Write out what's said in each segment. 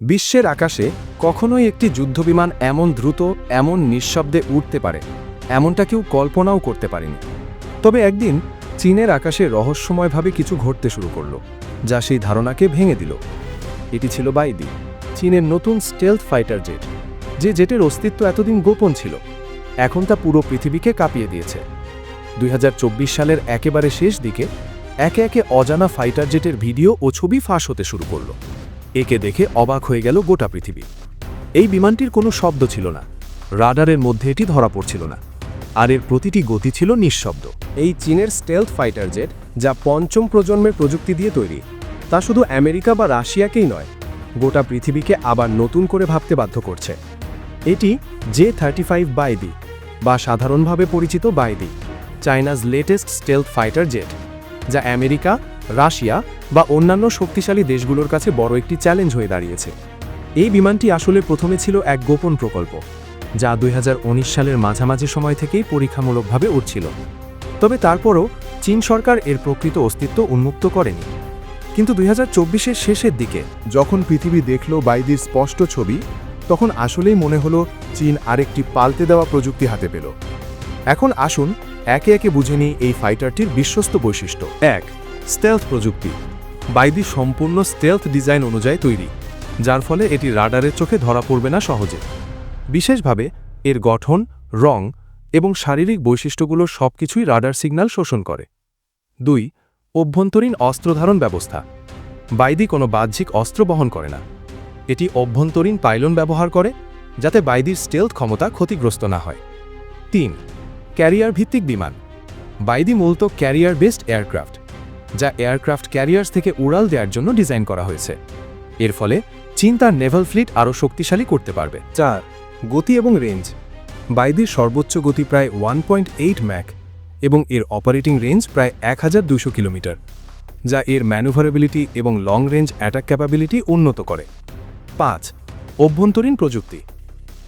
বিশ্বের আকাশে কখনোই একটি যুদ্ধবিমান এমন দ্রুত, এমন নিঃশব্দে উঠতে পারে, এমনটা কেউ কল্পনাও করতে পারেনি। তবে একদিন চীনের আকাশে রহস্যময়ভাবে কিছু ঘটতে শুরু করল, যা সেই ধারণাকে ভেঙে দিল। এটি ছিল বাইদি, চীনের নতুন স্টেলথ ফাইটার জেট, যে জেটের অস্তিত্ব এতদিন গোপন ছিল, এখন তা পুরো পৃথিবীকে কাঁপিয়ে দিয়েছে। দুই হাজার চব্বিশ সালের একেবারে শেষ দিকে একে একে অজানা ফাইটার জেটের ভিডিও ও ছবি ফাঁস হতে শুরু করল। একে দেখে অবাক হয়ে গেল গোটা পৃথিবী। এই বিমানটির কোনো শব্দ ছিল না। রাডারের মধ্যে এটি ধরা পড়ছিল না। আর এর প্রতিটি গতি ছিল নিঃশব্দ। এই চীনের স্টেলথ ফাইটার জেট, যা পঞ্চম প্রজন্মের প্রযুক্তি দিয়ে তৈরি, তা শুধু আমেরিকা বা রাশিয়াকেই নয়, গোটা পৃথিবীকে আবার নতুন করে ভাবতে বাধ্য করছে। এটি জে থার্টি ফাইভ বাইদি বা সাধারণভাবে পরিচিত Baidi China's latest stealth fighter jet যা আমেরিকা রাশিয়া বা অন্যান্য শক্তিশালী দেশগুলোর কাছে বড় একটি চ্যালেঞ্জ হয়ে দাঁড়িয়েছে। এই বিমানটি আসলে প্রথমে ছিল এক গোপন প্রকল্প, যা দুই সালের মাঝামাঝি সময় থেকেই পরীক্ষামূলকভাবে উঠছিল। তবে তারপরও চীন সরকার এর প্রকৃত অস্তিত্ব উন্মুক্ত করেনি। কিন্তু দুই হাজার শেষের দিকে যখন পৃথিবী দেখল বাইদির স্পষ্ট ছবি, তখন আসলেই মনে হলো চীন আরেকটি পাল্টে দেওয়া প্রযুক্তি হাতে পেল। এখন আসুন একে একে বুঝে নিই এই ফাইটারটির বিশ্বস্ত বৈশিষ্ট্য। এক স্টেলথ প্রযুক্তি। বাইদি সম্পূর্ণ স্টেলথ ডিজাইন অনুযায়ী তৈরি, যার ফলে এটি রাডারের চোখে ধরা পড়বে না সহজে। বিশেষভাবে, এর গঠন, রং এবং শারীরিক বৈশিষ্ট্যগুলো সবকিছুই রাডার সিগন্যাল শোষণ করে। দুই, অভ্যন্তরীণ অস্ত্রধারণ ব্যবস্থা। বাইদি কোনো বাহ্যিক অস্ত্র বহন করে না। এটি অভ্যন্তরীণ পাইলন ব্যবহার করে, যাতে বাইদির স্টেলথ ক্ষমতা ক্ষতিগ্রস্ত না হয়। তিন ক্যারিয়ার ভিত্তিক বিমান। বাইদি মূলত ক্যারিয়ার বেসড এয়ারক্রাফট। যা এয়ারক্রাফট ক্যারিয়ার্স থেকে উড়াল দেওয়ার জন্য ডিজাইন করা হয়েছে। এর ফলে চীন তার নেভাল ফ্লিট আরও শক্তিশালী করতে পারবে। চার, গতি এবং রেঞ্জ। বাইদির সর্বোচ্চ গতি প্রায় ওয়ান পয়েন্ট এইট ম্যাক এবং এর অপারেটিং রেঞ্জ প্রায় এক হাজার কিলোমিটার, যা এর ম্যানুভারেবিলিটি এবং লং রেঞ্জ অ্যাটাক ক্যাপাবিলিটি উন্নত করে। পাঁচ, অভ্যন্তরীণ প্রযুক্তি।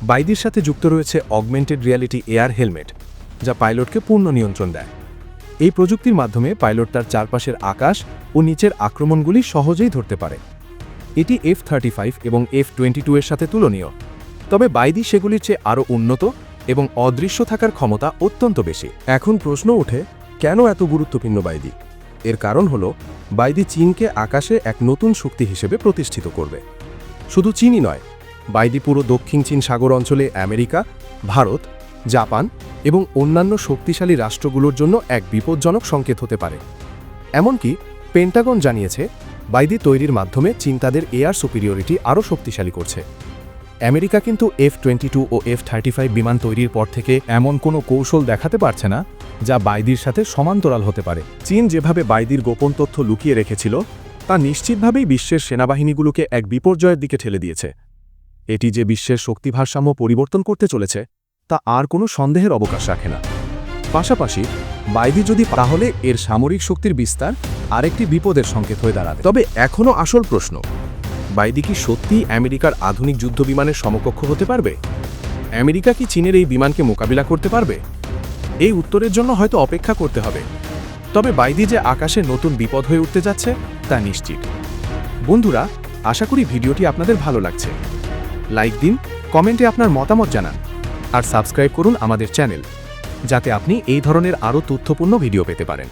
বাইদির সাথে যুক্ত রয়েছে অগমেন্টেড রিয়ালিটি এয়ার হেলমেট, যা পাইলটকে পূর্ণ নিয়ন্ত্রণ দেয়। এই প্রযুক্তির মাধ্যমে পাইলট তার চারপাশের আকাশ ও নিচের আক্রমণগুলি সহজেই ধরতে পারে। এটি এফ থার্টি ফাইভ এবং এফ টোয়েন্টি টু এর সাথে তুলনীয়। তবে বাইদি সেগুলির চেয়ে আরও উন্নত এবং অদৃশ্য থাকার ক্ষমতা অত্যন্ত বেশি। এখন প্রশ্ন ওঠে, কেন এত গুরুত্বপূর্ণ বাইদি? এর কারণ হল, বাইদি চীনকে আকাশে এক নতুন শক্তি হিসেবে প্রতিষ্ঠিত করবে। শুধু চীনই নয়, বাইদি পুরো দক্ষিণ চীন সাগর অঞ্চলে আমেরিকা, ভারত জাপান এবং অন্যান্য শক্তিশালী রাষ্ট্রগুলোর জন্য এক বিপজ্জনক সংকেত হতে পারে। এমনকি পেন্টাগন জানিয়েছে, বাইদি তৈরির মাধ্যমে চীন তাদের এয়ার সুপিরিয়রিটি আরও শক্তিশালী করছে। আমেরিকা কিন্তু এফ টোয়েন্টি টু ও এফ থার্টি ফাইভ বিমান তৈরির পর থেকে এমন কোনো কৌশল দেখাতে পারছে না, যা বাইদির সাথে সমান্তরাল হতে পারে। চীন যেভাবে বাইদির গোপন তথ্য লুকিয়ে রেখেছিল, তা নিশ্চিতভাবেই বিশ্বের সেনাবাহিনীগুলোকে এক বিপর্যয়ের দিকে ঠেলে দিয়েছে। এটি যে বিশ্বের শক্তি ভারসাম্য পরিবর্তন করতে চলেছে তা আর কোনো সন্দেহের অবকাশ রাখে না। পাশাপাশি, বাইদি যদি তাহলে এর সামরিক শক্তির বিস্তার আরেকটি বিপদের সংকেত হয়ে দাঁড়াবে তবে এখনও আসল প্রশ্ন, বাইদি কি সত্যিই আমেরিকার আধুনিক যুদ্ধবিমানের সমকক্ষ হতে পারবে? আমেরিকা কি চীনের এই বিমানকে মোকাবিলা করতে পারবে? এই উত্তরের জন্য হয়তো অপেক্ষা করতে হবে। তবে বাইদি যে আকাশে নতুন বিপদ হয়ে উঠতে যাচ্ছে, তা নিশ্চিত। বন্ধুরা, আশা করি ভিডিওটি আপনাদের ভালো লাগছে। লাইক দিন, কমেন্টে আপনার মতামত জানান। আর সাবস্ক্রাইব করুন আমাদের চ্যানেল যাতে আপনি এই ধরনের আরও তথ্যপূর্ণ ভিডিও পেতে পারেন।